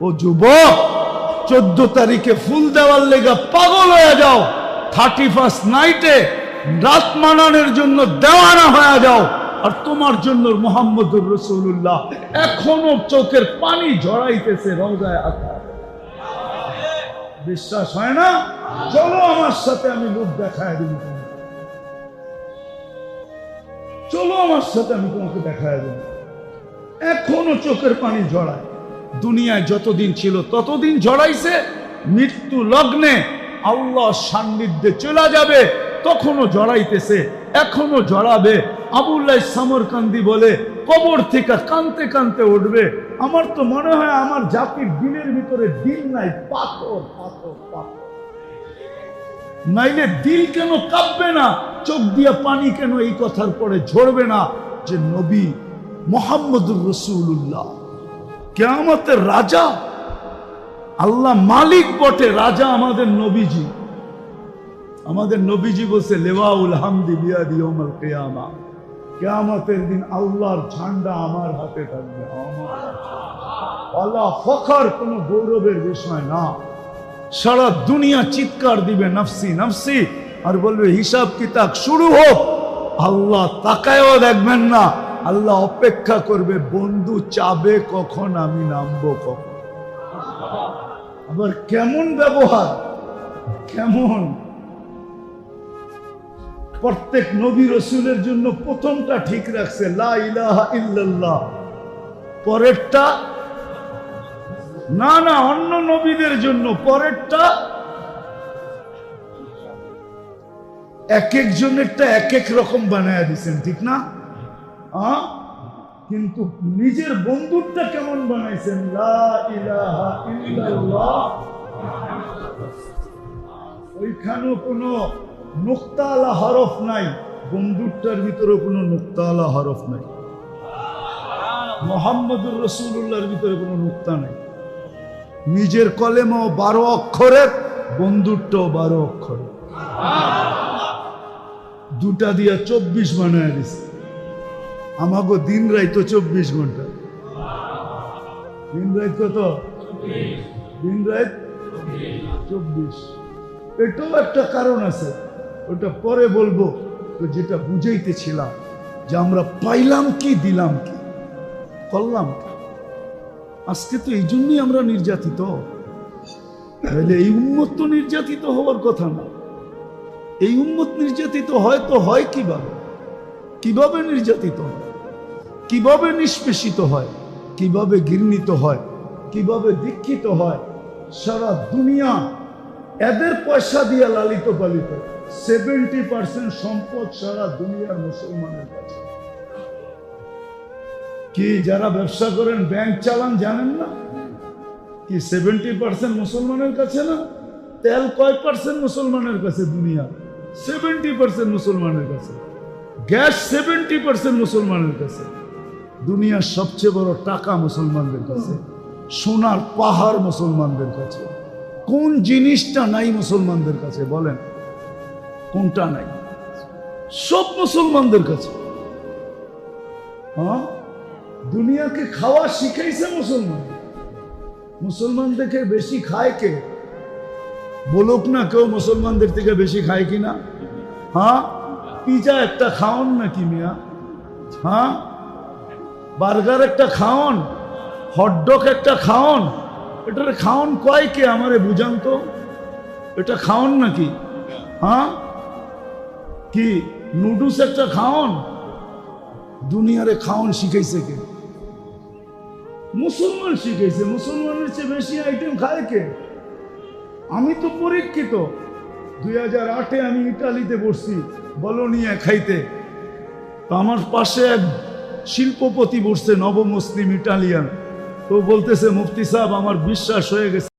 ও যুবক, চোদ্দ তারিখে ফুল দেওয়ার লেগা পাগল হয়ে যাও। থার্টি ফার্স্ট নাইটে রাত মানানোর জন্য দেওয়ানা হয়ে যাও। আর তোমার জন্য মোহাম্মদুর রসুল্লাহ এখনও চোখের পানি ঝরাইতেছে রোজায় আকা বিশ্বাস হয় না? চলো আমার সাথে আমি লোক দেখায় দিব চলো আমার সাথে আমি তোমাকে দেখায় দেব এখনও চোখের পানি ঝরায় দুনিয়ায় যতদিন ছিল ততদিন ঝরাইছে মৃত্যু লগ্নে আল্লাহ সান্নিধ্যে চলে যাবে, তখনও জড়াইতেছে এখনও জড়াবে। আবুল্লাহ সামরকান্দি বলে, কবর থেকে কানতে কানতে উঠবে। আমার তো মনে হয় আমার জাতির দিনের ভিতরে দিল নাই, পাথর পাথর পাথর। নাইলে দিল কেন কাঁপবে না? চোখ দিয়ে পানি কেন এই কথার পরে ঝরবে না? যে নবী মোহাম্মদুর রসুল্লাহ কেয়ামতের রাজা, আল্লাহ মালিক বটে রাজা আমাদের নবীজি। আমাদের নবীজি বলছে লেওয়াউল হামদি বিয়াদি ওমল কেয়ামা। কেয়ামতের দিন আল্লাহর ঝান্ডা আমার হাতে থাকবে। আল্লাহ ফখর কোনো গৌরবের বিষয় না। সারা দুনিয়া চিৎকার দিবে, নফসি নফসি। আর বলবে হিসাব কিতাব শুরু হোক, আল্লাহ তাকায়ও দেখবেন না। আল্লাহ অপেক্ষা করবে, বন্ধু চাবে কখন, আমি নামবো কখন? আবার কেমন ব্যবহার, কেমন? প্রত্যেক নবী রসুলের জন্য প্রথমটা ঠিক রাখছে, লা পরেরটা, না না, অন্য নবীদের জন্য। পরেরটা এক একজনেরটা এক এক রকম বানায় দিছেন, ঠিক না? কিন্তু নিজের বন্ধুরটা কেমন বানাইছেন? ওইখানেও কোনো নুক্তালা হরফ নাই, বন্ধুরটার ভিতরে কোনো নুক্তালা হরফ নাই। মোহাম্মদুর রসুল্লাহর ভিতরে কোনো নুক্তা নাই। নিজের কলেমাও বারো অক্ষরের বন্ধুরটাও বারো অক্ষর। দুটা দিয়া চব্বিশ বানায় দিছে। আমাগো দিন রাই তো চব্বিশ ঘণ্টা। দিন রাত কত? দিন রাত চব্বিশ। এটাও একটা কারণ আছে। ওটা পরে বলব। তো যেটা বুঝাইতেছিলাম যে আমরা পাইলাম কি, দিলাম কি? করলাম আজকে তো এই জন্যই আমরা নির্যাতিত। তাহলে এই উন্মত তো নির্যাতিত হওয়ার কথা না। এই উন্মত নির্যাতিত হয় তো হয় কীভাবে? কীভাবে নির্যাতিত হয়? কীভাবে নিষ্পেষিত হয়, কীভাবে ঘৃণিত হয়, কীভাবে দীক্ষিত হয়, সারা দুনিয়া এদের পয়সা দিয়ে লালিত পালিত। সেভেন্টি পার্সেন্ট সম্পদ সারা দুনিয়ার মুসলমানের কাছে। কি যারা ব্যবসা করেন ব্যাংক চালান জানেন না? কি সেভেন্টি পার্সেন্ট মুসলমানের কাছে না? তেল কয় পার্সেন্ট মুসলমানের কাছে দুনিয়া? সেভেন্টি পার্সেন্ট মুসলমানের কাছে। গ্যাস সেভেন্টি পার্সেন্ট মুসলমানের কাছে। দুনিয়ার সবচেয়ে বড় টাকা মুসলমানদের কাছে সোনার পাহাড় মুসলমানদের কাছে কোন জিনিসটা নাই মুসলমানদের কাছে বলেন। কোনটা নাই? সব মুসলমানদের কাছে হ্যাঁ? দুনিয়াকে খাওয়া শিখাইছে মুসলমান। মুসলমান দেখে বেশি খায় কে? বলুক না কেউ মুসলমানদের থেকে বেশি খায় কিনা? হ্যাঁ? পিজা একটা খাওন নাকি মিয়া? হ্যাঁ? বার্গার একটা খাওন হটডগ একটা খাওন, এটার খাওন কয় কে আমারে বুঝান তো? এটা খাওন নাকি? হ্যাঁ? কি, নুডলস একটা খাওন? দুনিয়ারে খাওন শিখাইছে কে? মুসলমান শিখেছে মুসলমানের চেয়ে বেশি আইটেম খায় কে? আমি তো পরীক্ষিত। দুই হাজার আটে আমি ইটালিতে বসছি বলনিয়া খাইতে। তো আমার পাশে এক শিল্পপতি বসছে নবমুসলিম ইটালিয়ান। তো বলতেছে মুফতি সাহেব আমার বিশ্বাস হয়ে গেছে